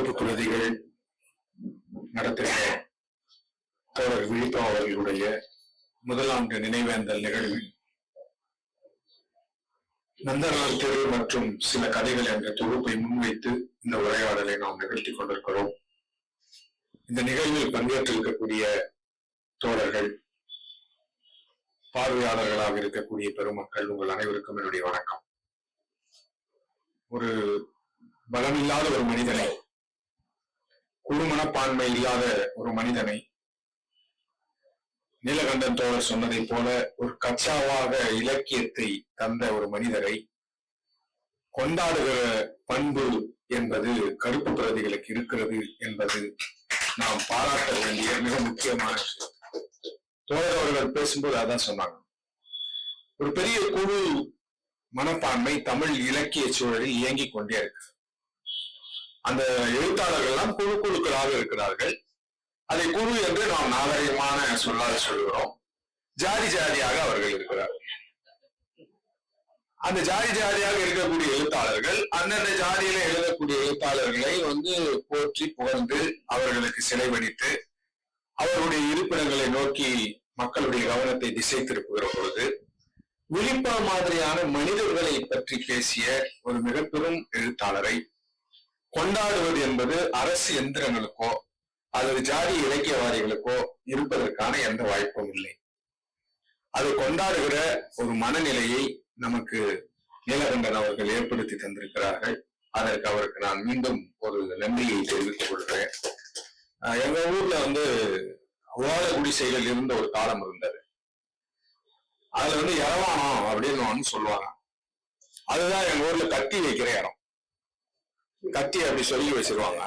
சிறப்பு பிரதிகள் நடத்துகிற தோழர் விழிப்பா அவர்களுடைய முதலாண்டு நினைவேந்தல் நிகழ்வில் நந்தனார் தெரு மற்றும் சில கதைகள் என்ற தொகுப்பை முன்வைத்து இந்த உரையாடலை நாம் நிகழ்த்தி கொண்டிருக்கிறோம். இந்த நிகழ்வில் பங்கேற்றிருக்கக்கூடிய தோழர்கள் பார்வையாளர்களாக இருக்கக்கூடிய பெருமக்கள் உங்கள் அனைவருக்கும் என்னுடைய வணக்கம். ஒரு பலமில்லாத ஒரு மனிதனை குழு மனப்பான்மை இல்லாத ஒரு மனிதனை நீலகண்டன் தோழர் சொன்னதைப் போல ஒரு கச்சாவாக இலக்கியத்தை தந்த ஒரு மனிதரை கொண்டாடுகிற பண்பு என்பது கருப்பு பிரதிகளுக்கு இருக்கிறது என்பது நாம் பாராட்ட வேண்டிய மிக முக்கியமான தோழர் அவர்கள் பேசும்போது அதான் சொன்னாங்க. ஒரு பெரிய குழு மனப்பான்மை தமிழ் இலக்கிய சூழலில் இயங்கிக் கொண்டே இருக்கு அந்த எழுத்தாளர்கள் எல்லாம் குழு குழுக்களாக இருக்கிறார்கள். அதை குழு என்று நாம் நாகரிகமான சொல்லாத சொல்கிறோம். ஜாதி ஜாதியாக அவர்கள் இருக்கிறார்கள் அந்த ஜாதி ஜாதியாக இருக்கக்கூடிய எழுத்தாளர்கள் அந்தந்த ஜாதியில எழுதக்கூடிய எழுத்தாளர்களை வந்து போற்றி புகழ்ந்து அவர்களுக்கு சிலைவடித்து அவருடைய இருப்பிடங்களை நோக்கி மக்களுடைய கவனத்தை திசை திருப்புகிற பொழுது விழிப்பா மாதிரியான மனிதர்களை பற்றி பேசிய ஒரு மிக பெரும் எழுத்தாளரை கொண்டாடுவது என்பது அரசு எந்திரங்களுக்கோ அல்லது ஜாதி இலக்கியவாதிகளுக்கோ இருப்பதற்கான எந்த வாய்ப்பும் இல்லை. அதை கொண்டாடுகிற ஒரு மனநிலையை நமக்கு நீலகண்டன் அவர்கள் ஏற்படுத்தி தந்திருக்கிறார்கள். அதற்கு அவருக்கு நான் மீண்டும் ஒரு நன்றியை தெரிவித்துக் கொள்கிறேன். எங்க ஊர்ல வந்து ஓலை குடிசைகள் இருந்த ஒரு காலம் இருந்தது. அதுல வந்து இரவானம் அப்படின்னு ஒன்று சொல்லுவாங்க. அதுதான் எங்க ஊர்ல கத்தி வைக்கிற இடம். கத்தி அப்படி சொல்லி வச்சிருவாங்க.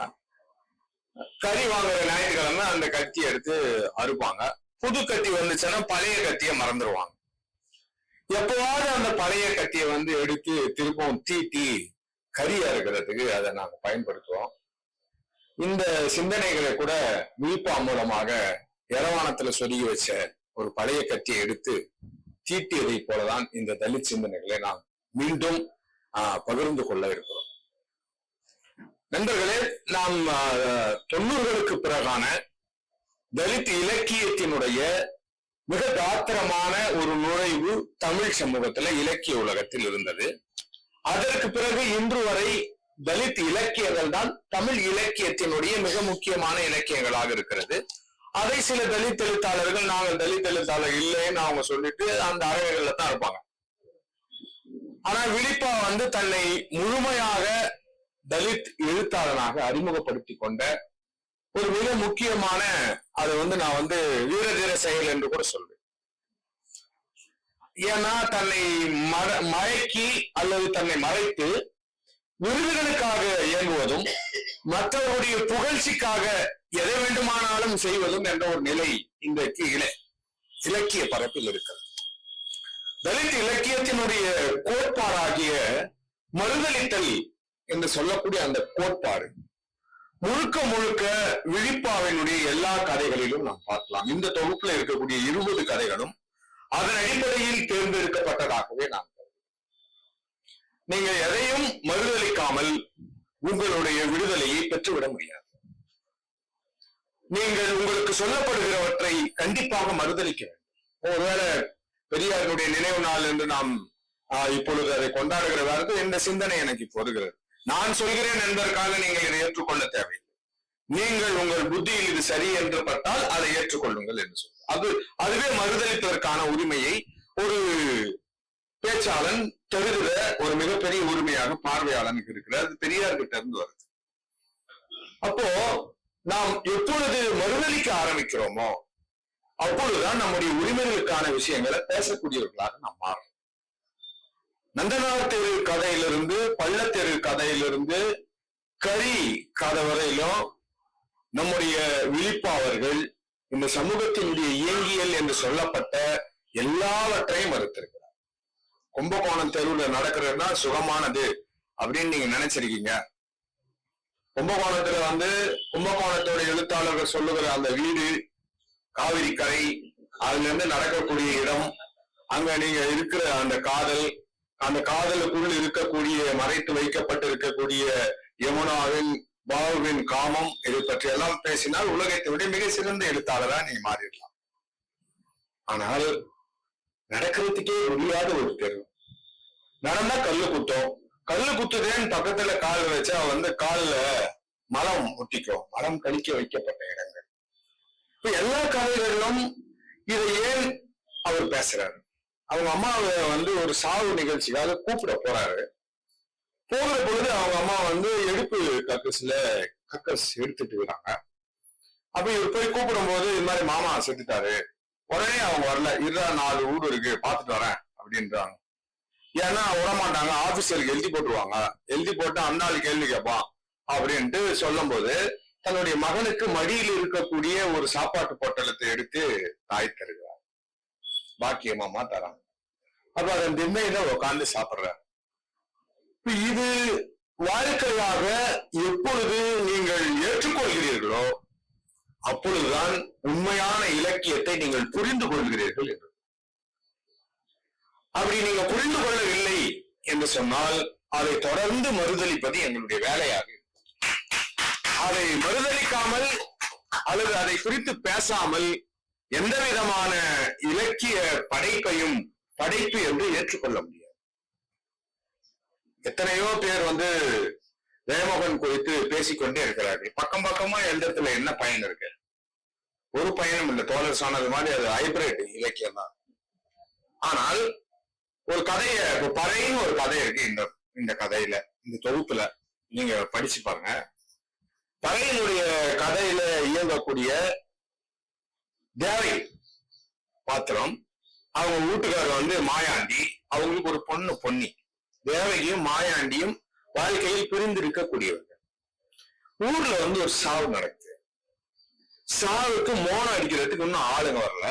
கறி வாங்குற ஞாயிற்றுக்கிழமை அந்த கத்தி எடுத்து அறுப்பாங்க. புது கத்தி வந்துச்சுன்னா பழைய கத்தியை மறந்துடுவாங்க எப்பவாவது அந்த பழைய கத்தியை வந்து எடுத்து திருப்பவும் தீட்டி கறி இருக்கிறதுக்கு அதை நாங்க பயன்படுத்துவோம். இந்த சிந்தனைகளை கூட விழிப்பா மூலமாக இரவானத்துல சொருகி வச்ச ஒரு பழைய கத்தியை எடுத்து தீட்டியதை போலதான் இந்த தலித் சிந்தனைகளை நாம் மீண்டும் ஆஹ், பகிர்ந்து கொள்ள இருக்கிறோம். நண்பர்களே நாம் தொண்ணூறுகளுக்கு பிறகான தலித் இலக்கியத்தினுடைய மிக தாத்திரமான ஒரு நுழைவு தமிழ் சமூகத்துல இலக்கிய உலகத்தில் இருந்தது. அதற்கு பிறகு இன்று வரை தலித் இலக்கியங்கள் தான் தமிழ் இலக்கியத்தினுடைய மிக முக்கியமான இலக்கியங்களாக இருக்கிறது. அதை சில தலித் எழுத்தாளர்கள் நாங்கள் தலித் எழுத்தாளர் இல்லைன்னு அவங்க சொல்லிட்டு அந்த அறைகள்ல தான் இருப்பாங்க. ஆனா விழிப்பா வந்து தன்னை முழுமையாக தலித் எழுத்தாளனாக அறிமுகப்படுத்தி கொண்ட ஒரு மிக முக்கியமான அது வந்து நான் வந்து வீரதீர செயல் என்று கூட சொல்வேன். ஏன்னா தன்னை மற மயக்கி அல்லது தன்னை மறைத்து விருதுகளுக்காக இயங்குவதும் மற்றவருடைய புகழ்ச்சிக்காக எதை வேண்டுமானாலும் செய்வதும் என்ற ஒரு நிலை இன்றைக்கு கீழே இலக்கிய பரப்பில் இருக்கிறது. தலித் இலக்கியத்தினுடைய கோட்பாடாகிய மறுதளித்தல் என்று சொல்லக்கூடிய அந்த கோட்பாடு. முழுக்க முழுக்க விழிப்பாவினுடைய எல்லா கதைகளிலும் நாம் பார்க்கலாம். இந்த தொகுப்புல இருக்கக்கூடிய இருபது கதைகளும் அதன் அடிப்படையில் தேர்ந்தெடுக்கப்பட்டதாகவே நாம் நீங்கள் நீங்க எதையும் மறுதளிக்காமல் உங்களுடைய விடுதலையை பெற்றுவிட முடியாது. நீங்கள் உங்களுக்கு சொல்லப்படுகிறவற்றை கண்டிப்பாக மறுதளிக்க வேண்டும். ஒருவேளை பெரியாருடைய நினைவு நாள் என்று நாம் ஆஹ், இப்பொழுது அதை கொண்டாடுகிற வேறு என்ற சிந்தனை எனக்கு இப்போதுகிறது நான் சொல்கிறேன் என்பதற்காக நீங்கள் இதை ஏற்றுக்கொள்ள தேவையில்லை. நீங்கள் உங்கள் புத்தியில் இது சரி என்று பட்டால் அதை ஏற்றுக்கொள்ளுங்கள் என்று சொல் அது அதுவே மறுதளிப்பதற்கான உரிமையை ஒரு பேச்சாளன் தருகிற ஒரு மிகப்பெரிய உரிமையாக பார்வையாளனுக்கு இருக்கிறது அது பெரியார் கிட்ட இருந்து வருது. அப்போ நாம் எப்பொழுது மறுதளிக்க ஆரம்பிக்கிறோமோ அப்பொழுதுதான் நம்முடைய உரிமைகளுக்கான விஷயங்களை பேசக்கூடியவர்களாக நாம் மாறும் நந்தனார் தெரு கதையிலிருந்து பள்ளத்தெரு கதையிலிருந்து கரி கதை வரையிலும் நம்முடைய விழிப்பாளர்கள் இந்த சமூகத்தினுடைய இயங்கியல் என்று சொல்லப்பட்ட எல்லாவற்றையும் மறுத்திருக்கிறார். கும்பகோணம் தெருவில் நடக்கிறதுனா சுகமானது அப்படின்னு நீங்க நினைச்சிருக்கீங்க. கும்பகோணத்துல வந்து கும்பகோணத்தோட எழுத்தாளர்கள் சொல்லுகிற அந்த வீடு காவிரி கரை அதுல இருந்து நடக்கக்கூடிய இடம் அங்க நீங்க இருக்கிற அந்த காதல் அந்த காதலுக்குள் இருக்கக்கூடிய மறைத்து வைக்கப்பட்டிருக்கக்கூடிய யமுனாவின் பாபுவின் காமம் இது பற்றி எல்லாம் பேசினால் உலகத்தை விட மிக சிறந்த எழுத்தாளரா நீ மாறிடலாம். ஆனால் நடக்கிறதுக்கே முடியாத ஒரு தெரு நடந்தா கல்லு குத்தம். கல்லு குத்துதேன்னு பக்கத்துல கால் வச்சா வந்து கால்ல மரம் ஒட்டிக்கும். மரம் கழிக்க வைக்கப்பட்ட இடங்கள். இப்ப எல்லா கதைகளிலும் இதை ஏன் அவர் பேசுறாரு? அவங்க அம்மாவை வந்து ஒரு சாவு நிகழ்ச்சிக்காக கூப்பிட போறாரு. போகிற பொழுது அவங்க அம்மா வந்து எடுப்பு கக்கஸ்ல கக்கஸ் எடுத்துட்டு இருக்காங்க அப்ப இவர் போய் கூப்பிடும் போது இது மாதிரி மாமா செத்துட்டாரு. உடனே அவங்க வரல. இதுதான் நாலு ஊர் இருக்கு பாத்துட்டு வரேன் அப்படின்றாங்க. ஏன்னா விடமாட்டாங்க ஆபீசருக்கு எழுதி போட்டுருவாங்க. எழுதி போட்டு அந்த கேள்வி கேட்பான் அப்படின்ட்டு சொல்லும் போது தன்னுடைய மகனுக்கு மடியில் இருக்கக்கூடிய ஒரு சாப்பாட்டு பொட்டலத்தை எடுத்து தாய் தருகிறார். பாக்கியமா மாட்டாராம். அப்ப அதன் திண்ணையில உட்கார்ந்து சாப்பிடுறார். இது வாழ்க்கையாக எப்பொழுது நீங்கள் ஏற்றுக்கொள்கிறீர்களோ அப்பொழுதுதான் உண்மையான இலக்கியத்தை நீங்கள் புரிந்து கொள்கிறீர்கள் என்று. அப்படி நீங்க புரிந்து கொள்ளவில்லை என்று சொன்னால் அதை தொடர்ந்து மறுதளிப்பது எங்களுடைய வேலையாக அதை மறுதளிக்காமல் அல்லது அதை குறித்து பேசாமல் எந்த விதமான இலக்கிய படைப்பையும் படைப்பு என்று ஏற்றுக்கொள்ள முடியாது. எத்தனையோ பேர் வந்து ஜெயமோகன் குறித்து பேசிக்கொண்டே இருக்கிறார்கள். பக்கம் பக்கமா எழுதுறதுல என்ன பயன் இருக்கு? ஒரு பயனும் இல்லை. தோழர் சொன்னது மாதிரி அது ஹைபிரிட் இலக்கியம் தான். ஆனால் ஒரு கதைய இப்போ பறைன்னு ஒரு கதை இருக்கு இந்த இந்த கதையில இந்த தொகுப்புல. நீங்க படிச்சு பாருங்க. பறையினுடைய கதையில இயங்கக்கூடிய தேவை பாத்திரம் அவங்க வீட்டுக்காரர் வந்து மாயாண்டி அவங்களுக்கு ஒரு பொண்ணு பொன்னி. தேவகியும் மாயாண்டியும் வாழ்க்கையில் பிரிந்து இருக்கக்கூடியவர்கள் ஊர்ல வந்து ஒரு சாவு நடக்குது. சாவுக்கு மோனம் அடிக்கிறதுக்கு இன்னும் ஆளுங்க வரல.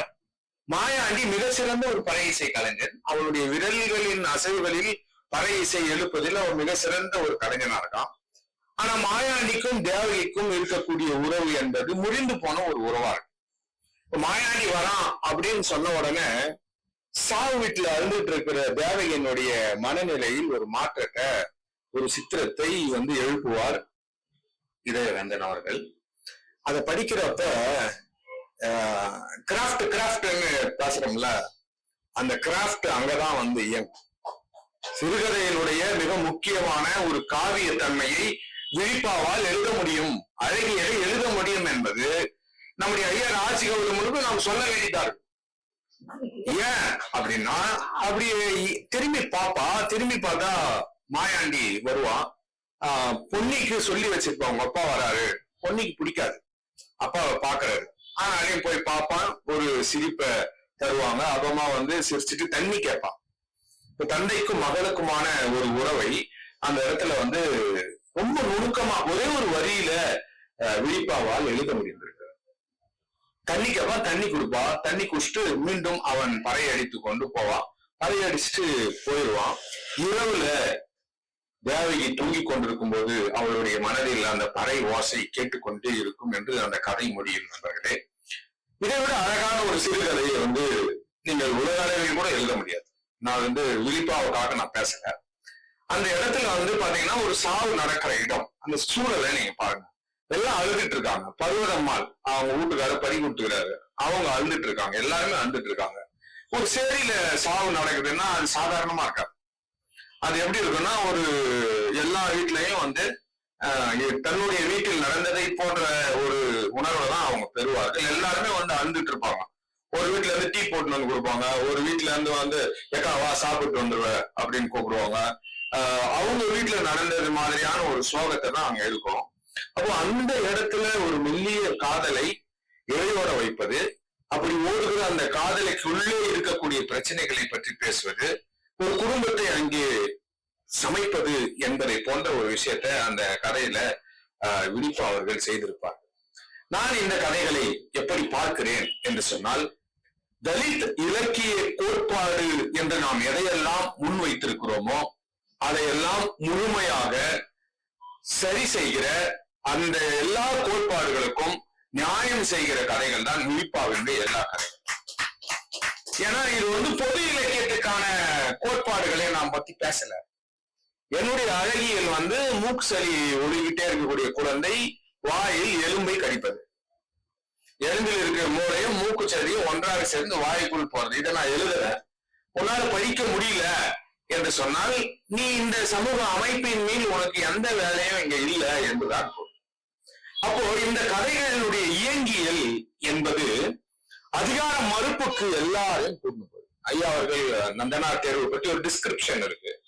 மாயாண்டி மிக சிறந்த ஒரு பறை இசை கலைஞர். அவளுடைய விரல்களின் அசைவுகளில் பறை இசை எழுப்பதில் அவர் மிக சிறந்த ஒரு கலைஞனா இருக்கான். ஆனா மாயாண்டிக்கும் தேவகிக்கும் இருக்கக்கூடிய உறவு என்பது முறிந்து போன ஒரு உறவா இருக்கு. மாயாண்டி வரான் அப்படின்னு சொன்ன உடனே சாவு வீட்டுல அழுந்துட்டு இருக்கிற தேவகியினுடைய மனநிலையில் ஒரு மாற்றத்தை ஒரு சித்திரத்தை வந்து எழுப்புவார் இதயவேந்தன் அவர்கள். அதை படிக்கிறப்ப கிராஃப்ட் கிராஃப்ட்னு பேசுறோம்ல அந்த கிராஃப்ட் அங்கதான் வந்து இயங்கும். சிறுகதையினுடைய மிக முக்கியமான ஒரு காவிய தன்மையை விழிப்பாவால் எழுத முடியும் அழகியலை எழுத முடியும் என்பது நம்முடைய ஐயா ராஜி கௌதமனுக்கு நாம் சொல்ல வேண்டித்தார் ஏன் அப்படின்னா அப்படி திரும்பி பாப்பா திரும்பி பார்த்தா மாயாண்டி வருவான் ஆஹ் பொன்னிக்கு சொல்லி வச்சிருப்பா உங்க அப்பா வராரு. பொன்னிக்கு பிடிக்காது. அப்பாவை பாக்குறாரு ஆனாலையும் போய் பார்ப்பான் ஒரு சிரிப்பை தருவாங்க. அப்பமா வந்து சிரிச்சுட்டு தண்ணி கேட்பான். இப்ப தந்தைக்கும் மகளுக்குமான ஒரு உறவை அந்த இடத்துல வந்து ரொம்ப நுணுக்கமா ஒரே ஒரு வரியில அஹ், விழிப்பாவால் எழுத முடிந்தது. தண்ணி கேட்பான் தண்ணி கொடுப்பா. தண்ணி குடிச்சிட்டு மீண்டும் அவன் பறையை அடித்து கொண்டு போவான் பறையை அடிச்சுட்டு போயிடுவான். இரவுல தேவகி தூங்கிக் கொண்டிருக்கும் போது அவளுடைய மனதில் அந்த பறை ஓசை கேட்டுக்கொண்டே இருக்கும் என்று அந்த கதை முடியும் நண்பர்களே. இதை விட அழகான ஒரு சிறுகதையை வந்து நீங்கள் உலக அளவில் கூட எழுத முடியாது. நான் வந்து விழிப்பாவுக்காக நான் பேசல. அந்த இடத்துல வந்து பாத்தீங்கன்னா ஒரு சாவு நடக்கிற இடம். அந்த சூழலை நீங்க பாருங்க. எல்லாம் அழுதுட்டு இருக்காங்க. பருவதம்மாள் அவங்க வீட்டுக்காரர் பறி கொடுத்துக்கிறாரு. அவங்க அழுதுட்டு இருக்காங்க. எல்லாருமே அழுதுட்டு இருக்காங்க. ஒரு சேரியில சாவு நடக்குதுன்னா அது சாதாரணமா இருக்காது. அது எப்படி இருக்குன்னா ஒரு எல்லா வீட்லயும் வந்து தன்னுடைய வீட்டில் நடந்ததை போன்ற ஒரு உணர்வை தான் அவங்க பெறுவார்கள் எல்லாருமே வந்து அழுதுட்டு இருப்பாங்க. ஒரு வீட்ல இருந்து டீ போட்டு வந்து கொடுப்பாங்க. ஒரு வீட்ல இருந்து வந்து எக்கா வா சாப்பிட்டு வந்துருவ அப்படின்னு கூப்பிடுவாங்க. அவங்க வீட்டுல நடந்தது மாதிரியான ஒரு சோகத்தை தான் அங்க இருக்கும் அப்போ அந்த இடத்துல ஒரு மெல்லிய காதலை இறையோட வைப்பது அப்படி ஓடுகிற அந்த காதலுக்குள்ளே இருக்கக்கூடிய பிரச்சனைகளை பற்றி பேசுவது ஒரு குடும்பத்தை அங்கே சமைப்பது என்பதை போன்ற ஒரு விஷயத்த அந்த கதையில ஆஹ், அவர்கள் செய்திருப்பார். நான் இந்த கதைகளை எப்படி பார்க்கிறேன் என்று சொன்னால் தலித் இலக்கிய கோட்பாடு என்று நாம் எதையெல்லாம் முன்வைத்திருக்கிறோமோ அதையெல்லாம் முழுமையாக சரி செய்கிற அந்த எல்லா கோட்பாடுகளுக்கும் நியாயம் செய்கிற கதைகள் தான் விழிப்பாவினுடைய எல்லா கதைகள். ஏன்னா இது வந்து பொது இலக்கியத்துக்கான கோட்பாடுகளை நாம் பத்தி பேசல. என்னுடைய அழகியல் வந்து மூக்கு சளி ஒழுகிட்டே இருக்கக்கூடிய குழந்தை வாயில் எலும்பை கடிப்பது. எலும்பில் இருக்கிற மூளையும் மூக்கு சளியும் ஒன்றாக சேர்ந்து வாய்க்குள் போறது. இதை நான் எழுதுறேன் உன்னால படிக்க முடியல என்று சொன்னால் நீ இந்த சமூக அமைப்பின் மீது உனக்கு எந்த வேலையும் இங்க இல்லை என்றுதான் அப்போ இந்த கதைகளினுடைய இயங்கியல் என்பது அதிகார மறுப்புக்கு எல்லாரையும் கூட்டு போகுது. ஐயா அவர்கள் நந்தனார் தேர்வு பற்றி ஒரு டிஸ்கிரிப்ஷன் இருக்கு.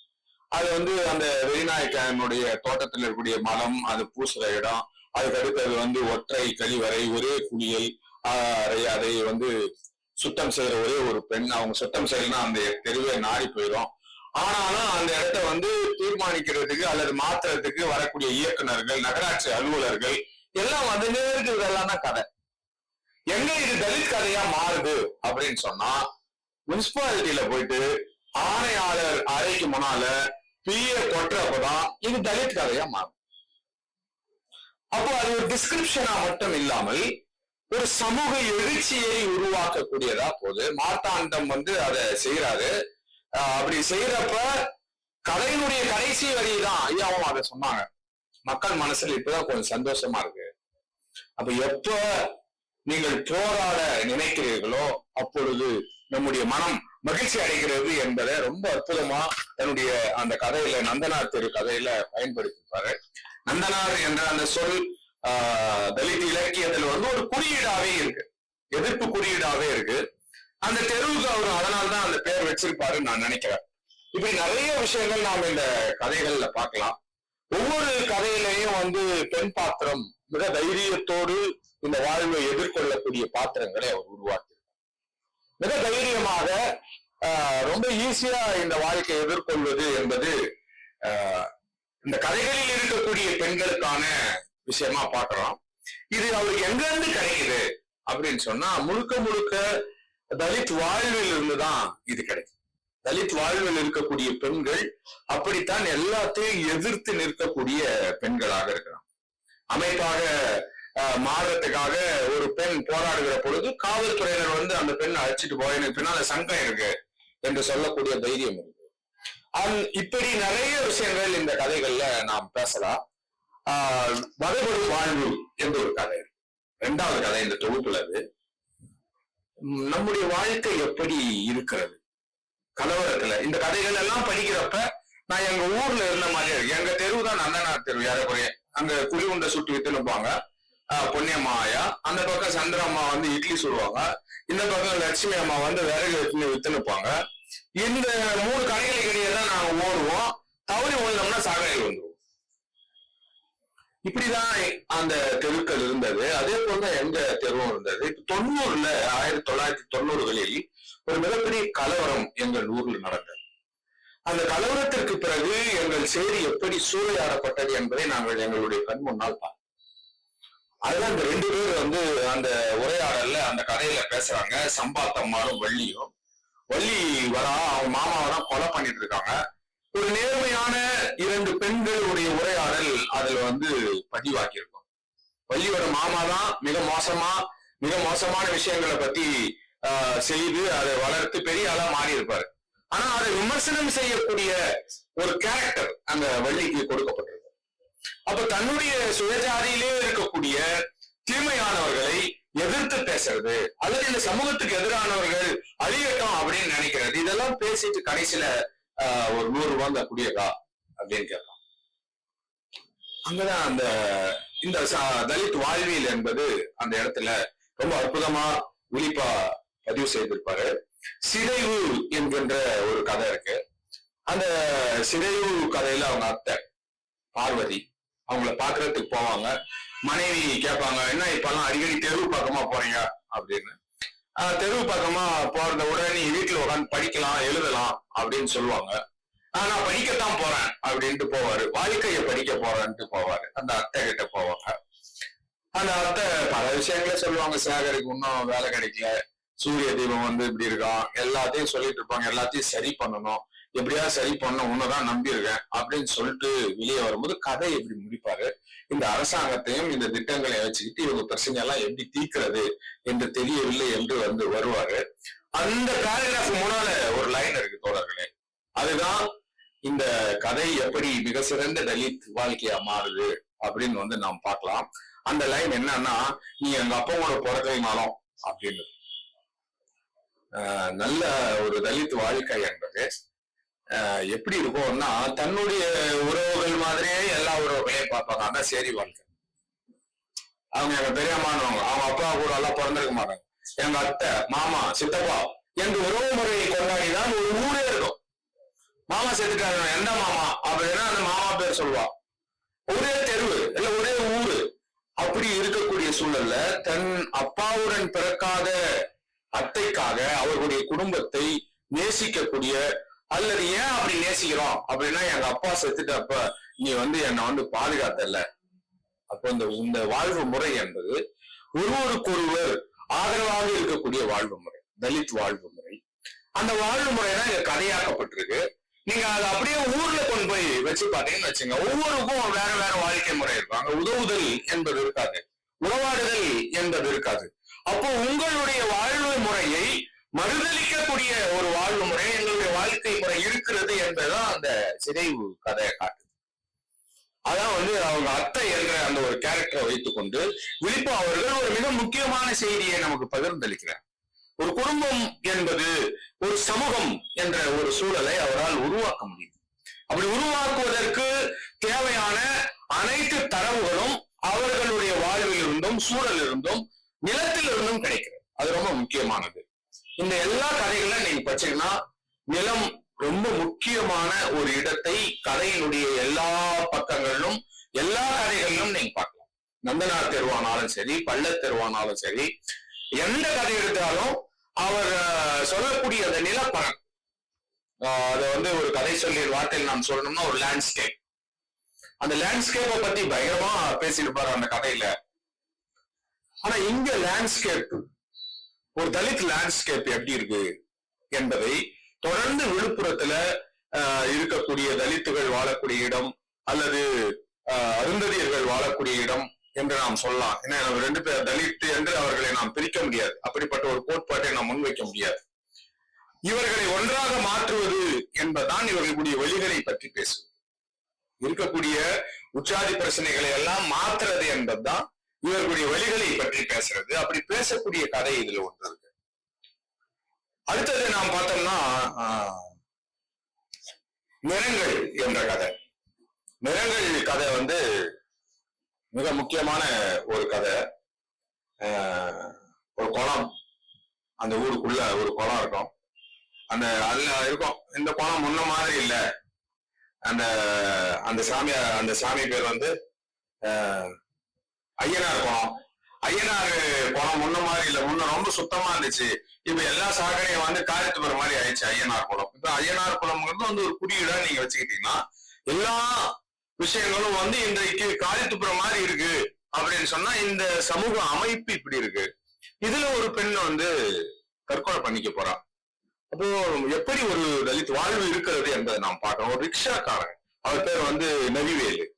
அது வந்து அந்த வெளிநாயக்கனுடைய தோட்டத்தில் இருக்கக்கூடிய மலம் அது பூசுற இடம் அதுக்கு அடுத்தது வந்து ஒற்றை கழிவறை ஒரே குளியல் ஆஹ் அதை- வந்து சுத்தம் செய்யற ஒரே ஒரு பெண். அவங்க சுத்தம் செய்யலன்னா அந்த தெருவே நாடி போயிடும். ஆனாலும் அந்த இடத்த வந்து தீர்மானிக்கிறதுக்கு அல்லது மாத்துறதுக்கு வரக்கூடிய இயக்குநர்கள் நகராட்சி அலுவலர்கள் எல்லாம் வந்துட்டே இருக்கிறதெல்லாம் தான் கதை. எங்க இது தலித் கதையா மாறுது அப்படின்னு சொன்னா முனிசிபாலிட்டியில போயிட்டு ஆணையாளர் அறைக்கு முன்னால பிய கொட்டுறப்பதான் இது தலித் கதையா மாறும் அப்போ அது ஒரு டிஸ்கிரிப்ஷனா மட்டும் இல்லாமல் ஒரு சமூக எழுச்சியை உருவாக்கக்கூடியதா போது மார்த்தாண்டம் வந்து அதை செய்யறாரு ஆஹ் அப்படி செய்யறப்ப கதையினுடைய கடைசி வரி தான் ஐயாவும் அதை சொன்னாங்க. மக்கள் மனசுல இப்பதான் கொஞ்சம் சந்தோஷமா இருக்கு. அப்ப எப்ப நீங்கள் போராட நினைக்கிறீர்களோ அப்பொழுது நம்முடைய மனம் மகிழ்ச்சி அடைகிறது என்பதை ரொம்ப அற்புதமா தன்னுடைய அந்த கதையில நந்தனார் தெரு கதையில பயன்படுத்திப்பாரு. நந்தனார் என்ற அந்த சொல் ஆஹ் தலித் இலக்கியத்துல வந்து ஒரு குறியீடாவே இருக்கு. எதிர்ப்பு குறியீடாவே இருக்கு. அந்த தெருவுக்கு அவர் அதனால்தான் அந்த பேர் வச்சிருப்பாருன்னு நான் நினைக்கிறேன். இப்படி நிறைய விஷயங்கள் நாம் இந்த கதைகள்ல பார்க்கலாம். ஒவ்வொரு கதையிலையும் வந்து பெண் பாத்திரம் மிக தைரியத்தோடு இந்த வாழ்வை எதிர்கொள்ளக்கூடிய பாத்திரங்களை அவர் உருவாக்கியிருக்கார். மிக தைரியமாக ஆஹ், ரொம்ப ஈஸியா இந்த வாழ்க்கையை எதிர்கொள்வது என்பது ஆஹ், இந்த கதைகளில் இருக்கக்கூடிய பெண்களுக்கான விஷயமா பாக்குறோம் இது அவருக்கு எங்க இருந்து கிடைக்குது அப்படின்னு சொன்னா முழுக்க முழுக்க தலித் வாழ்வில் இருந்துதான் இது கிடைக்கும் தலித் வாழ்வில் இருக்கக்கூடிய பெண்கள் அப்படித்தான் எல்லாத்தையும் எதிர்த்து நிற்கக்கூடிய பெண்களாக இருக்கிறான் அமைப்பாக ஆஹ், மாறுறதுக்காக ஒரு பெண் போராடுகிற பொழுது காவல்துறையினர் வந்து அந்த பெண்ணை அழைச்சிட்டு போய் எனக்கு பின்னால சங்கம் இருக்கு என்று சொல்லக்கூடிய தைரியம் இருக்கு. இப்படி நிறைய விஷயங்கள் இந்த கதைகள்ல நாம் பேசலாம். ஆஹ், வகைப்படும் வாழ்வு என்ற ஒரு கதை இரண்டாவது ரெண்டாவது கதை இந்த தொகுப்புல அது. உம், நம்முடைய வாழ்க்கை எப்படி இருக்கிறது? கலவரத்துல இந்த கதைகள் எல்லாம் படிக்கிறப்ப நான் எங்க ஊர்ல இருந்த மாதிரி எங்க தெருவு தான் நந்தனார் தெருவு ஏறக்குறைய. அங்க குழி உண்டை சுட்டு வித்துனுப்பாங்க பொன்னியம்மா ஆயா அந்த பக்கம் சந்திரம்மா வந்து இட்லி சுடுவாங்க. இந்த பக்கம் லட்சுமி அம்மா வந்து விறகு வச்சு வித்துனுப்பாங்க இந்த மூணு கடைகளுக்கு இடையே தான் நாங்க ஓடுவோம். தவறி ஓடினோம்னா சாகரை வந்துருவோம். இப்படிதான் அந்த தெருக்கள் இருந்தது. அதே போல எங்க தெருவும் இருந்தது. இப்ப தொண்ணூறுல ஆயிரத்தி தொள்ளாயிரத்தி தொண்ணூறுகளில் ஒரு மிகப்பெரிய கலவரம் எங்கள் ஊரில் நடந்தது. அந்த கலவரத்திற்கு பிறகு எங்கள் செய்தி எப்படி சூறையாடப்பட்டது என்பதை நாங்கள் எங்களுடைய கண் முன்னால் பார்த்தோம். அதுதான் இந்த ரெண்டு பேர் வந்து அந்த உரையாடல்ல அந்த கதையில பேசுறாங்க. சம்பாத்தம்மாலும் வள்ளியும். வள்ளி வரா அவங்க மாமாவை கொலை பண்ணிட்டு இருக்காங்க. ஒரு நேர்மையான இரண்டு பெண்களுடைய உரையாடல் அதுல வந்து பதிவாக்கியிருக்கும் வள்ளியோட மாமா தான் மிக மோசமா மிக மோசமான விஷயங்களை பத்தி செய்து அதை வளர்த்து பெரிய ஆளா மாறி இருப்பாரு ஆனா அதை விமர்சனம் செய்யக்கூடிய ஒரு கேரக்டர் அந்த வள்ளிக்கு கொடுக்கப்பட்டிருக்கு அப்ப தன்னுடைய சுயஜாதியிலே இருக்கக்கூடிய தீமையானவர்களை எதிர்த்து பேசுறது அல்லது இந்த சமூகத்துக்கு எதிரானவர்கள் அழியட்டும் அப்படின்னு நினைக்கிறது இதெல்லாம் பேசிட்டு கடைசியில ஆஹ், ஒரு நூறு ரூபாய் தான் குடியக்கா அப்படின்னு கேட்கலாம் அங்கதான் அந்த இந்த தலித் வாழ்வியல் என்பது அந்த இடத்துல ரொம்ப அற்புதமா விழிப்பா பதிவு செய்திருப்பாரு. சிதைவு என்கின்ற ஒரு கதை இருக்கு. அந்த சிதைவு கதையில அவங்க அத்தை பார்வதி அவங்கள பாக்குறதுக்கு போவாங்க. மனைவி கேட்பாங்க என்ன இப்பெல்லாம் அடிக்கடி தெருவு பக்கமா போறீங்க? அப்படின்னு. ஆஹ் தெருவு பக்கமா போறத உடனே நீ வீட்டுல உட்காந்து படிக்கலாம் எழுதலாம் அப்படின்னு சொல்லுவாங்க. ஆஹ் நான் படிக்கத்தான் போறேன் அப்படின்ட்டு போவாரு. வாழ்க்கைய படிக்க போறேன்ட்டு போவாரு. அந்த அத்தை கிட்ட போவாங்க. அந்த அத்தை பல விஷயங்கள சொல்லுவாங்க. சேகருக்கு இன்னும் வேலை கிடைக்கல. சூரிய தீபம் வந்து இப்படி இருக்கான் எல்லாத்தையும் சொல்லிட்டு இருப்பாங்க. எல்லாத்தையும் சரி பண்ணணும். எப்படியா சரி பண்ண உன்னதான் நம்பியிருக்கேன் அப்படின்னு சொல்லிட்டு வெளியே வரும்போது கதை எப்படி முடிப்பாரு? இந்த அரசாங்கத்தையும் இந்த திட்டங்களை வச்சுக்கிட்டு இவங்க பிரச்சனை எல்லாம் எப்படி தீர்க்கிறது என்று தெரியவில்லை என்று வந்து வருவாரு. அந்த பேராகிராஃப் முன்னால ஒரு லைன் இருக்கு தோழர்களே. அதுதான் இந்த கதை எப்படி மிக சிறந்த தலித் வாழ்க்கையா மாறுது அப்படின்னு வந்து நாம் பார்க்கலாம். அந்த லைன் என்னன்னா நீ எங்க அப்பாவோட பிறக்கலைனாலும் அப்படின்னு. நல்ல ஒரு தலித் வாழ்க்கை என்பது எப்படி இருக்கும்னா தன்னுடைய உறவுகள் மாதிரியே எல்லா உறவுகளையும் பார்ப்பாங்க. அதான் சரி வாழ்க்கை. அவங்க எங்க பெரியம்மானவங்க அவங்க அப்பா கூட எல்லாம் பிறந்திருக்க மாட்டாங்க. எங்க அத்தை மாமா சித்தப்பா எங்க உறவு முறையை கொண்டாடிதான் ஒரு ஊரே இருக்கும். மாமா செத்துட்டாரு. எந்த மாமா? அப்படின்னா அந்த மாமா பேர் சொல்லுவா. ஒரே தெருவு இல்ல ஒரே ஊரு. அப்படி இருக்கக்கூடிய சூழல்ல தன் அப்பாவுடன் பிறக்காத அத்தைக்காக அவர்களுடைய குடும்பத்தை நேசிக்கக்கூடிய அல்லது ஏன் அப்படி நேசிக்கிறோம்? அப்படின்னா எங்க அப்பா செத்துட்டப்ப நீ வந்து என்னை வந்து பாதுகாத்தல அப்போ இந்த இந்த வாழ்வு முறை என்பது ஒருவருக்கொருவர் ஆதரவாக இருக்கக்கூடிய வாழ்வு முறை தலித் வாழ்வு முறை. அந்த வாழ்வு முறை தான் இங்க கதையாக்கப்பட்டிருக்கு. நீங்க அதை அப்படியே ஊர்ல கொண்டு போய் வச்சு பாத்தீங்கன்னு வச்சுங்க ஒவ்வொருக்கும் வேற வேற வாழ்க்கை முறை இருக்கும் அங்க உதவுதல் என்பது இருக்காது உறவாடுதல் என்பது இருக்காது. அப்போ உங்களுடைய மறுதளிக்கக்கூடிய ஒரு வாழ்வு முறை எங்களுடைய வாழ்க்கை முறை இருக்கிறது என்பதுதான் அந்த சிதைவு கதையை காட்டுது. அதான் வந்து அவங்க அத்தை என்ற அந்த ஒரு கேரக்டரை வைத்துக்கொண்டு விழிப்பு அவர்கள் ஒரு மிக முக்கியமான செய்தியை நமக்கு பகிர்ந்தளிக்கிறார். ஒரு குடும்பம் என்பது ஒரு சமூகம் என்ற ஒரு சூழலை அவரால் உருவாக்க முடியும் அப்படி உருவாக்குவதற்கு தேவையான அனைத்து தரவுகளும் அவர்களுடைய வாழ்வில் இருந்தும் சூழல் இருந்தும் நிலத்தில் இருந்தும் கிடைக்கிறது. அது ரொம்ப முக்கியமானது. இந்த எல்லா கதைகளும் நீங்க படிச்சீங்கன்னா நிலம் ரொம்ப முக்கியமான ஒரு இடத்தை கதையினுடைய எல்லா பக்கங்களிலும் எல்லா கதைகளிலும் நீங்க பார்க்கலாம். நந்தனார் தெருவானாலும் சரி பள்ளத் தெருவானாலும் சரி எந்த கதை எடுத்தாலும் அவர் சொல்லக்கூடிய அந்த நிலப்பரம் ஆஹ், அதை வந்து ஒரு கதை சொல்லி வார்த்தையில் நாம் சொல்லணும்னா ஒரு லேண்ட்ஸ்கேப் அந்த லேண்ட்ஸ்கேப்பை பத்தி பயங்கரமா பேசியிருப்பாரு அந்த கதையில. ஆனா இங்க லேண்ட்ஸ்கேப் ஒரு தலித் லேண்ட்ஸ்கேப் எப்படி இருக்கு என்பதை தொடர்ந்து விழுப்புரத்துல ஆஹ், இருக்கக்கூடிய தலித்துகள் வாழக்கூடிய இடம் அல்லது ஆஹ், அருந்ததியர்கள் வாழக்கூடிய இடம் என்று நாம் சொல்லலாம். ஏன்னா ரெண்டு பேர் தலித் என்று அவர்களை நாம் பிரிக்க முடியாது. அப்படிப்பட்ட ஒரு கோட்பாட்டை நாம் முன்வைக்க முடியாது. இவர்களை ஒன்றாக மாற்றுவது என்பதுதான் இவர்களுடைய வழிகளை பற்றி பேசுவது. இருக்கக்கூடிய உச்சாதி பிரச்சனைகளை எல்லாம் மாற்றுறது என்பதுதான் இவர்களுடைய வழிகளை பற்றி பேசுறது. அப்படி பேசக்கூடிய கதை இதுல ஒன்று இருக்கு. அடுத்தது நாம் பார்த்தோம்னா ஆஹ், நிறங்கள் என்ற கதை. நிறங்கள் கதை வந்து மிக முக்கியமான ஒரு கதை. ஆஹ், ஒரு குளம். அந்த ஊருக்குள்ள ஒரு குளம் இருக்கும். அந்த அதுல இருக்கும். இந்த குளம் முன்ன மாதிரி இல்ல. அந்த அந்த சாமி அந்த சாமி பேர் வந்து ஆஹ், ஐயனார் குளம் ஐயனார் குளம் முன்ன மாதிரி இல்ல. முன்ன ரொம்ப சுத்தமா இருந்துச்சு. இப்ப எல்லா சாக்கடையும் வந்து காயத்துப்புற மாதிரி ஆயிடுச்சு ஐயனார் குளம். இப்ப ஐயனார் குளம்ங்கிறது வந்து ஒரு குறியீடா நீங்க வச்சுக்கிட்டீங்கன்னா எல்லா விஷயங்களும் வந்து இன்றைக்கு காலித்துப்புறம் மாதிரி இருக்கு அப்படின்னு சொன்னா இந்த சமூக அமைப்பு இப்படி இருக்கு. இதுல ஒரு பெண் வந்து தற்கொலை பண்ணிக்க போறா. அப்போ எப்படி ஒரு தலித் வாழ்வு இருக்கிறது என்பதை நாம் பார்க்கிறோம் ஒரு ரிக்ஷாக்காரன். அவர் பேர் வந்து நவிவேலு.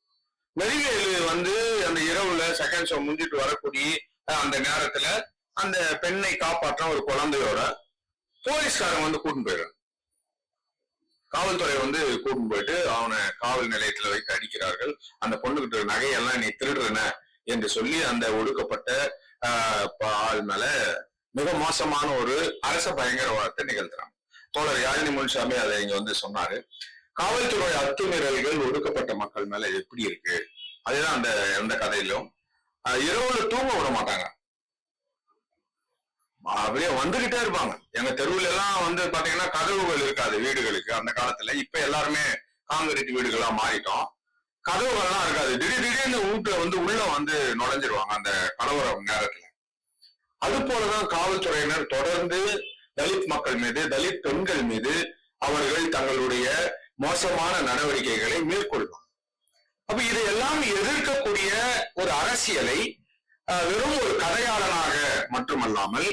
நெறிவேலு வந்து அந்த இரவுல செகண்ட் ஷோ முடிஞ்சிட்டு வரக்கூடிய அந்த நேரத்துல அந்த பெண்ணை காப்பாற்ற ஒரு குழந்தையோட போலீஸ்காரன் வந்து கூட்டின்னு போயிடுறாங்க காவல்துறை வந்து கூட்டின்னு போயிட்டு அவனை காவல் நிலையத்துல வைத்து அடிக்கிறார்கள். அந்த பொண்ணுகிட்ட நகையெல்லாம் நீ திருடுறன? என்று சொல்லி அந்த ஒடுக்கப்பட்ட ஆஹ், ஆள் மேல மிக மோசமான ஒரு அரச பயங்கரவாதத்தை நிகழ்த்துறாங்க தோழர் யாழினி முன்சாமி அதை இங்க வந்து சொன்னாரு. காவல்துறை அத்துமீறல்கள் ஒடுக்கப்பட்ட மக்கள் மேல எப்படி இருக்கு? அதுதான் அந்த அந்த கதையிலும். இரவுல தூங்க விட மாட்டாங்க. அப்படியே வந்துகிட்டே இருப்பாங்க. எங்க தெருவுல எல்லாம் வந்து பாத்தீங்கன்னா கதவுகள் இருக்காது வீடுகளுக்கு. அந்த காலத்துல இப்ப எல்லாருமே காங்கிரீட் வீடுகளா மாறிட்டோம். கதவுகள்லாம் இருக்காது. திடீர் திடீர்னு வீட்டுல வந்து உள்ள வந்து நுழைஞ்சிருவாங்க அந்த கலவர நேரத்துல. அது போலதான் காவல்துறையினர் தொடர்ந்து தலித் மக்கள் மீது தலித் பெண்கள் மீது அவர்கள் தங்களுடைய மோசமான நடவடிக்கைகளை மேற்கொள்வாங்க அப்ப இதையெல்லாம் எதிர்க்கக்கூடிய ஒரு அரசியலை வெறும் ஒரு கதையாளனாக மட்டுமல்லாமல்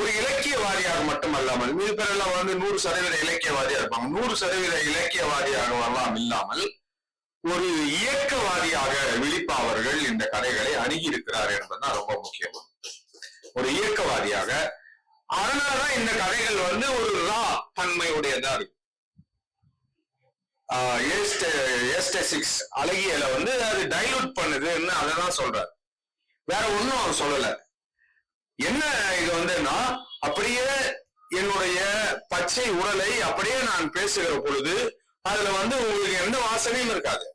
ஒரு இலக்கியவாதியாக மட்டுமல்லாமல் மீது பேரெல்லாம் வந்து நூறு சதவீத இலக்கியவாதியா இருப்பாங்க. நூறு சதவீத இலக்கியவாதியாக வரலாம் இல்லாமல் ஒரு இயக்கவாதியாக விழிப்பா அவர்கள் இந்த கதைகளை அணுகி இருக்கிறார் என்பதுதான் ரொம்ப முக்கியம். ஒரு இயக்கவாதியாக அதனாலதான் இந்த கதைகள் வந்து ஒரு ரா தன்மையுடையதா இருக்கும். ஏஸ்டெசிக்ஸ் அழகியல வந்து அது டைலூட் பண்ணுதுன்னு அதை தான் சொல்றாரு. வேற ஒன்றும் சொல்லல. என்ன இது வந்துன்னா அப்படியே என்னுடைய பச்சை உடலை அப்படியே நான் பேசுகிற பொழுது அதுல வந்து உங்களுக்கு எந்த வாசனையும் இருக்காது.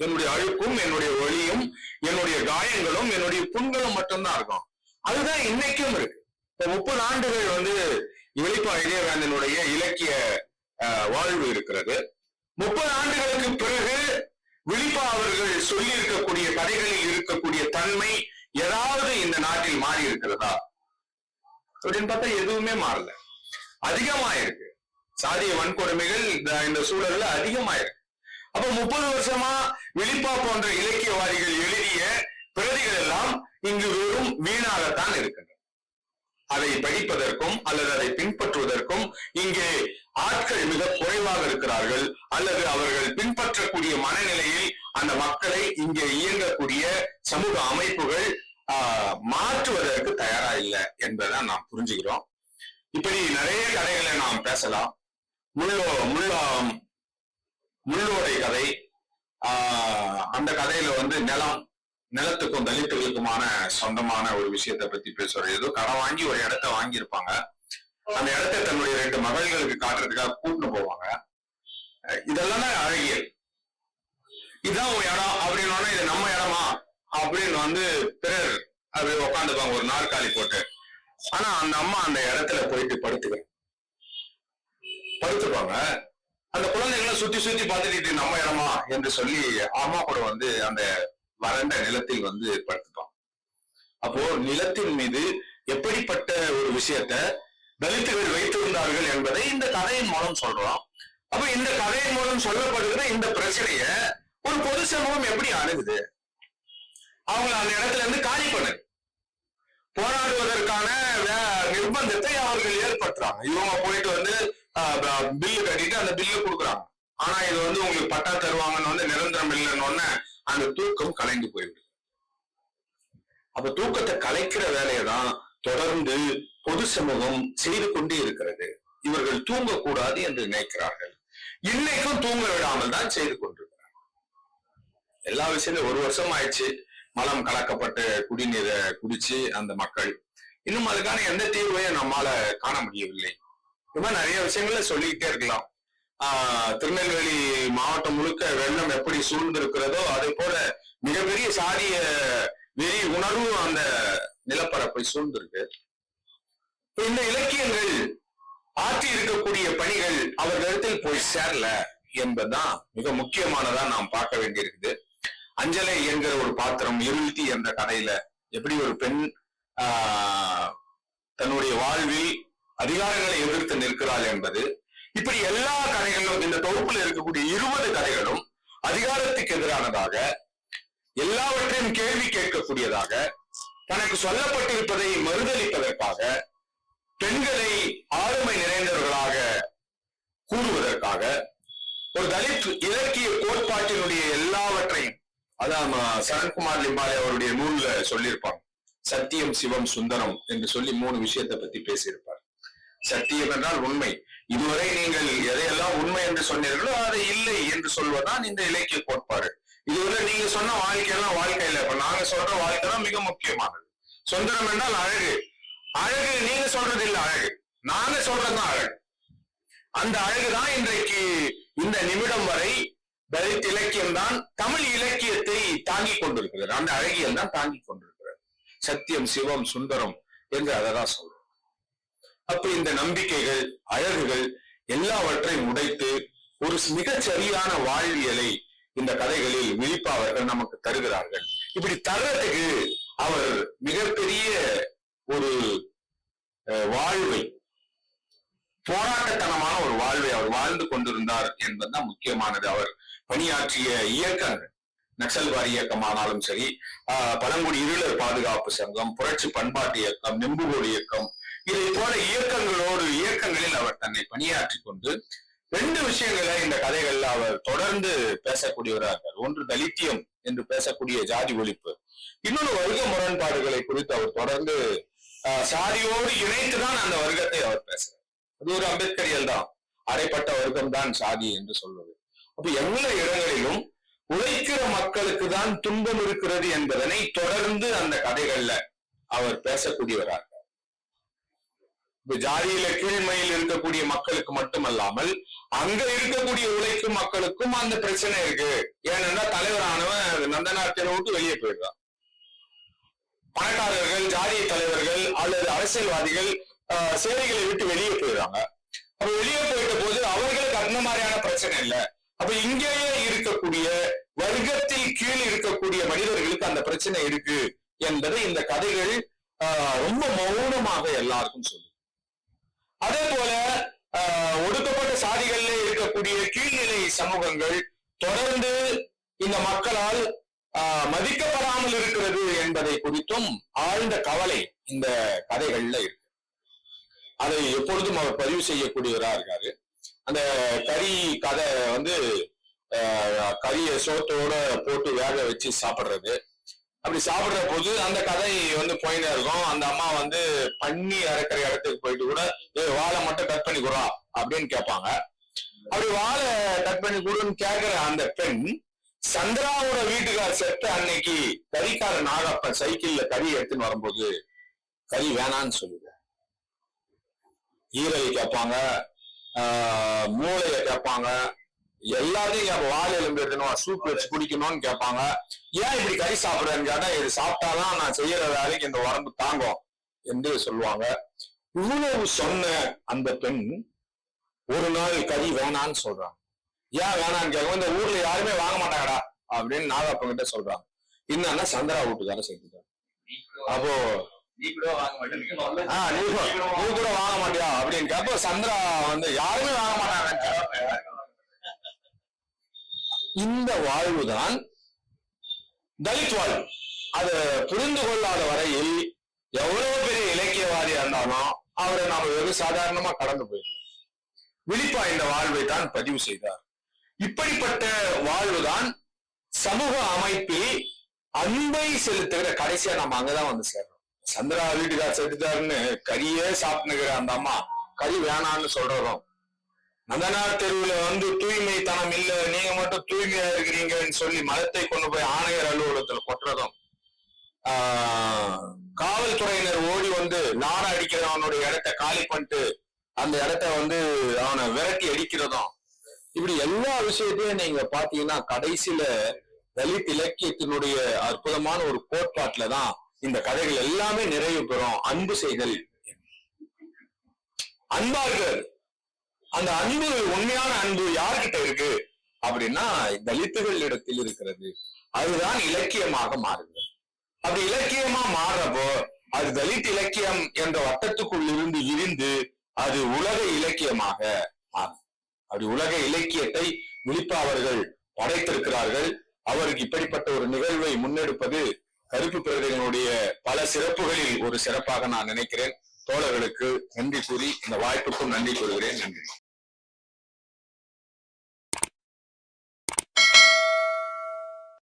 என்னுடைய அழுக்கும் என்னுடைய ஒளியும் என்னுடைய காயங்களும் என்னுடைய புண்களும் மட்டும்தான் இருக்கும். அதுதான் இன்னைக்கும் இருக்கு. இப்ப முப்பது ஆண்டுகள் வந்து வெளிப்பா இளையவேந்தனுடைய இலக்கிய வாழ்வு இருக்கிறது. முப்பது ஆண்டுகளுக்கு பிறகு விழிப்பா அவர்கள் சொல்லி இருக்கக்கூடிய கதைகளில் இருக்கக்கூடிய தன்மை ஏதாவது இந்த நாட்டில் மாறி இருக்கிறதா அப்படின்னு பார்த்தா எதுவுமே மாறல. அதிகமாயிருக்கு. சாதிய வன்கொடுமைகள் இந்த இந்த சூழல்ல அதிகமாயிருக்கு. அப்ப முப்பது வருஷமா விழிப்பா போன்ற இலக்கியவாதிகள் எழுதிய பிரதிகள் எல்லாம் இங்கு வெறும் வீணாகத்தான் இருக்கின்றன. அதை படிப்பதற்கும் அல்லது அதை பின்பற்றுவதற்கும் இங்கே ஆட்கள் மிக குறைவாக இருக்கிறார்கள். அல்லது அவர்கள் பின்பற்றக்கூடிய மனநிலையில் அந்த மக்களை இங்கே இயங்கக்கூடிய சமூக அமைப்புகள் ஆஹ், மாற்றுவதற்கு தயாரா இல்லை என்பதை நாம் புரிஞ்சுக்கிறோம். இப்படி நிறைய கதைகளை நாம் பேசலாம். முள்ளோ முள்ளோ முள்ளோடை கதை ஆஹ், அந்த கதையில வந்து நிலம் நிலத்துக்கும் தலித்துகளுக்குமான சொந்தமான ஒரு விஷயத்தை பத்தி பேசுற ஏதோ கடன் வாங்கி ஒரு இடத்த வாங்கியிருப்பாங்க. அந்த இடத்தை தன்னுடைய ரெண்டு மகள்களுக்கு காட்டுறதுக்காக கூட்டிட்டு போவாங்க. இதெல்லாம் அழகியல். இதுதான் உன் இடம் அப்படின்னு இது நம்ம இடமா? அப்படின்னு வந்து பிறர் அப்படி உட்காந்துப்பாங்க ஒரு நாற்காலி போட்டு. ஆனா அந்த அம்மா அந்த இடத்துல போயிட்டு படுத்துக்க. படுத்துப்பாங்க. அந்த குழந்தைகளை சுத்தி சுத்தி பார்த்துட்டு நம்ம இடமா? என்று சொல்லி அம்மா கூட வந்து அந்த வறண்ட நிலத்தில் வந்து படுத்துப்பான் அப்போ நிலத்தின் மீது எப்படிப்பட்ட ஒரு விஷயத்த தலித்துகள் வைத்திருந்தார்கள் என்பதை இந்த கதையின் மூலம் சொல்றோம். அப்ப இந்த கதையின் மூலம் சொல்லப்படுகிற இந்த பிரச்சனைய ஒரு பொது சமூகம் எப்படி அணுகுது? அவங்க அந்த இடத்துல இருந்து காலி பண்ணு போராடுவதற்கான வே- நிர்பந்தத்தை அவர்கள் ஏற்படுத்துறாங்க. இவங்க போயிட்டு வந்து பில்லு கட்டிட்டு அந்த பில்லு கொடுக்குறாங்க. ஆனா இது வந்து உங்களுக்கு பட்டா தருவாங்கன்னு வந்து நிரந்தரம் இல்லைன்னு அந்த தூக்கம் கலைந்து போயிடுது அப்ப தூக்கத்தை கலைக்கிற வேலையை தான் தொடர்ந்து பொது சமூகம் செய்து கொண்டே இருக்கிறது. இவர்கள் தூங்கக்கூடாது என்று நினைக்கிறார்கள். இன்னைக்கும் தூங்க விடாமல் தான் செய்து கொண்டிருக்கிறார் எல்லா விஷயத்தையும் ஒரு வருஷம் ஆயிடுச்சு. மலம் கலக்கப்பட்ட குடிநீரை குடிச்சு அந்த மக்கள். இன்னும் அதுக்கான எந்த தீர்வையும் நம்மால காண முடியவில்லை. இது மாதிரி நிறைய விஷயங்கள சொல்லிக்கிட்டே இருக்கலாம். திருநெல்வேலி மாவட்டம் முழுக்க வெள்ளம் எப்படி சூழ்ந்திருக்கிறதோ அதே போல மிகப்பெரிய சாதிய வெறி உணர்வும் அந்த நிலப்பரப்பை சூழ்ந்திருக்கு. இந்த இலக்கியங்கள் ஆற்றி இருக்கக்கூடிய பணிகள் அவர்களிடத்தில் போய் சேரல என்பதுதான் மிக முக்கியமானதா நாம் பார்க்க வேண்டியிருக்குது. அஞ்சலை என்கிற ஒரு பாத்திரம் இருள்தி என்ற கதையில எப்படி ஒரு பெண் ஆஹ் தன்னுடைய வாழ்வில் அதிகாரங்களை எதிர்த்து நிற்கிறாள் என்பது இப்படி எல்லா கதைகளும் இந்த தொகுப்புல இருக்கக்கூடிய இருபது கதைகளும் அதிகாரத்துக்கு எதிரானதாக எல்லாவற்றையும் கேள்வி கேட்கக்கூடியதாக தனக்கு சொல்லப்பட்டிருப்பதை மறுதளிப்பதற்காக பெண்களை ஆளுமை நிறைந்தவர்களாக கூறுவதற்காக ஒரு தலித் இலக்கிய கோட்பாட்டினுடைய எல்லாவற்றையும் அதான் சரண்குமார் லிம்பாலே அவருடைய நூல்ல சொல்லியிருப்பாங்க சத்தியம் சிவம் சுந்தரம் என்று சொல்லி மூணு விஷயத்தை பத்தி பேசியிருப்பார். சத்தியம் என்றால் உண்மை. இதுவரை நீங்கள் எதையெல்லாம் உண்மை என்று சொன்னீர்களோ அதை இல்லை என்று சொல்வதுதான் இந்த இலக்கிய கோட்பாடு. இதுவரை நீங்க சொன்ன வாழ்க்கையெல்லாம் வாழ்க்கை இல்லை இப்ப நாங்க சொல்ற வாழ்க்கை தான் மிக முக்கியமானது. சுந்தரம் என்றால் அழகு. அழகு நீங்க சொல்றது இல்ல அழகு. நாங்க சொல்றதுதான் அழகு. அந்த அழகுதான் இன்றைக்கு இந்த நிமிடம் வரை தலித் இலக்கியம் தான் தமிழ் இலக்கியத்தை தாங்கிக் கொண்டிருக்கிறது. அந்த அழகியல் தான் தாங்கிக் கொண்டிருக்கிறது. சத்தியம் சிவம் சுந்தரம் என்று அதை தான் சொல்றோம். அப்ப இந்த நம்பிக்கைகள் அழகுகள் எல்லாவற்றையும் உடைத்து ஒரு மிகச் சரியான வாழ்வியலை இந்த கதைகளில் விழிப்பா அவர்கள் நமக்கு தருகிறார்கள். இப்படி தர்றதுக்கு அவர் மிகப்பெரிய ஒரு வாழ்வை போராட்டத்தனமான ஒரு வாழ்வை அவர் வாழ்ந்து கொண்டிருந்தார் என்பதுதான் முக்கியமானது. அவர் பணியாற்றிய இயக்கங்கள் நக்சல்வாரி இயக்கமானாலும் சரி ஆஹ், பழங்குடி இருளர் பாதுகாப்பு சங்கம் புரட்சி பண்பாட்டு இயக்கம் நெம்புகோடு இயக்கம் இதை போல இயக்கங்களோடு இயக்கங்களில் அவர் தன்னை பணியாற்றி கொண்டு ரெண்டு விஷயங்களை இந்த கதைகள்ல அவர் தொடர்ந்து பேசக்கூடியவராக இருக்கார் ஒன்று தலித்தியம் என்று பேசக்கூடிய ஜாதி ஒழிப்பு. இன்னொன்று வர்க்க முரண்பாடுகளை குறித்து அவர் தொடர்ந்து சாதியோடு இணைத்துதான் அந்த வர்க்கத்தை அவர் பேசுறார். அது ஒரு அம்பேத்கரியல் தான். அடைப்பட்ட வர்க்கம் தான் சாதி என்று சொல்வது. அப்ப எல்லா இடங்களிலும் உழைக்கிற மக்களுக்கு தான் துன்பம் இருக்கிறது என்பதனை தொடர்ந்து அந்த கதைகள்ல அவர் பேசக்கூடியவராக இந்த ஜாதியில கீழ்மையில் இருக்கக்கூடிய மக்களுக்கு மட்டுமல்லாமல் அங்க இருக்கக்கூடிய உழைக்கும் மக்களுக்கும் அந்த பிரச்சனை இருக்கு. ஏனென்றா தலைவரானவன் நந்தனார் தெருவை வெளியே போயிடுறான் பணக்காரர்கள் ஜாதிய தலைவர்கள் அல்லது அரசியல்வாதிகள் ஆஹ், விட்டு வெளியே போயிடுறாங்க. அப்ப வெளியே போயிட்ட போது அவர்களுக்கு அந்த மாதிரியான பிரச்சனை இல்லை. அப்ப இங்கேயே இருக்கக்கூடிய வர்க்கத்தில் கீழ் இருக்கக்கூடிய மனிதர்களுக்கு அந்த பிரச்சனை இருக்கு என்பதை இந்த கதைகள் ஆஹ், ரொம்ப மௌனமாக எல்லாருக்கும் சொல்லும். அதே போல ஆஹ், ஒடுக்கப்பட்ட சாதிகள்ல இருக்கக்கூடிய கீழ்நிலை சமூகங்கள் தொடர்ந்து இந்த மக்களால் ஆஹ், மதிக்கப்படாமல் இருக்கிறது என்பதை குறித்தும் ஆழ்ந்த கவலை இந்த கதைகள்ல இருக்கு. அதை எப்பொழுதும் அவர் பதிவு செய்யக்கூடியவரா இருக்காரு. அந்த கறி கதை வந்து ஆஹ், கறியை சோத்தோட போட்டு வேக வச்சு சாப்பிடுறது. அப்படி சாப்பிடுற போது அந்த கதை வந்து போயின்னு இருக்கும். அந்த அம்மா வந்து பண்ணி அரைக்கிற இடத்துக்கு போயிட்டு கூட ஏய் வாழை மட்டும் கட் பண்ணி கொடுறா அப்படின்னு கேட்பாங்க. அப்படி வாழை கட் பண்ணி கொடுன்னு கேட்கிற அந்த பெண் சந்திராவோட வீட்டுக்கார் செத்த அன்னைக்கு கறிக்கார நாகப்பன் சைக்கிள்ல கறி எடுத்துன்னு வரும்போது கறி வேணான்னு சொல்லுது ஈரலை கேட்பாங்க ஆஹ் மூளையை கேட்பாங்க. எல்லாத்தையும் கேட்ப வாழை எலும்பு எடுக்கணும் சூப் வச்சு குடிக்கணும்னு கேட்பாங்க. ஏன் இப்படி கறி சாப்பிடுறேன்னு கேட்டா இது சாப்பிட்டாதான் நான் செய்யற வேலைக்கு இந்த உடம்பு தாங்கும் என்று சொல்லுவாங்க. இவ்வளவு சொன்ன அந்த பெண் ஒரு நாள் கறி வேணான்னு சொல்றாங்க. ஏன் வேணான்னு கேட்கும் இந்த ஊர்ல யாருமே வாங்க மாட்டாங்கடா அப்படின்னு நாகப்பன் கிட்ட சொல்றாங்க. என்னன்னா சந்திரா வீட்டுக்கார சேர்த்துட்டாங்க அப்போ நீ கூட வாங்க மாட்டேன். ஆஹ் நீ கூட- நீ கூட வாங்க மாட்டியா அப்படின்னு கேப்போ சந்திரா வந்து யாருமே வாங்க மாட்டாங்க இந்த வாழ்வுதான் தலித் வாழ்வு. அதை புரிந்து கொள்ளாத வரையில் எவ்வளவு பெரிய இலக்கியவாதியா இருந்தாலும் அவரை நாம வெகு சாதாரணமா கடந்து போயிடலாம். விழிப்பா இந்த வாழ்வை தான் பதிவு செய்தார். இப்படிப்பட்ட வாழ்வுதான் சமூக அமைப்பில் அன்பை செலுத்துகிற கடைசியா நம்ம அங்கதான் வந்து சேர்றோம். சந்திரா வீட்டுக்கார் செத்துட்டாருன்னு கறியே சாப்பிட்டுக்கிற அந்த அம்மா கறி வேணான்னு சொல்றோம் நந்தனார் தெருவுல வந்து தூய்மைத்தனம் இல்ல நீங்க மட்டும் தூய்மையா இருக்கிறீங்கன்னு சொல்லி மதத்தை கொண்டு போய் ஆணையர் அலுவலகத்துல கொட்டுறதும் ஆஹ், காவல்துறையினர் ஓடி வந்து நாட அடிக்கிறவனுடைய இடத்த காலி பண்ணிட்டு அந்த இடத்த வந்து அவனை விரட்டி அடிக்கிறதும் இப்படி எல்லா விஷயத்தையும் நீங்க பாத்தீங்கன்னா கடைசியில தலித் இலக்கியத்தினுடைய அற்புதமான ஒரு கோட்பாட்டுல தான் இந்த கதைகள் எல்லாமே நிறைவு பெறும். அன்பு செய்தல். அன்பார்கள் அந்த அன்பு உண்மையான அன்பு யார்கிட்ட இருக்கு? அப்படின்னா தலித்துகள் இடத்தில் இருக்கிறது. அதுதான் இலக்கியமாக மாறுகிறது அப்படி இலக்கியமா மாறுறப்போ அது தலித் இலக்கியம் என்ற வட்டத்துக்குள் இருந்து இருந்து அது உலக இலக்கியமாக மாறும். அப்படி உலக இலக்கியத்தை விழிப்பா அவர்கள் படைத்திருக்கிறார்கள். அவருக்கு இப்படிப்பட்ட ஒரு நிகழ்வை முன்னெடுப்பது கருப்பு பிரதிகளுடைய பல சிறப்புகளில் ஒரு சிறப்பாக நான் நினைக்கிறேன். தோழர்களுக்கு நன்றி கூறி இந்த வாய்ப்புக்கும் நன்றி கூறுகிறேன். நன்றி.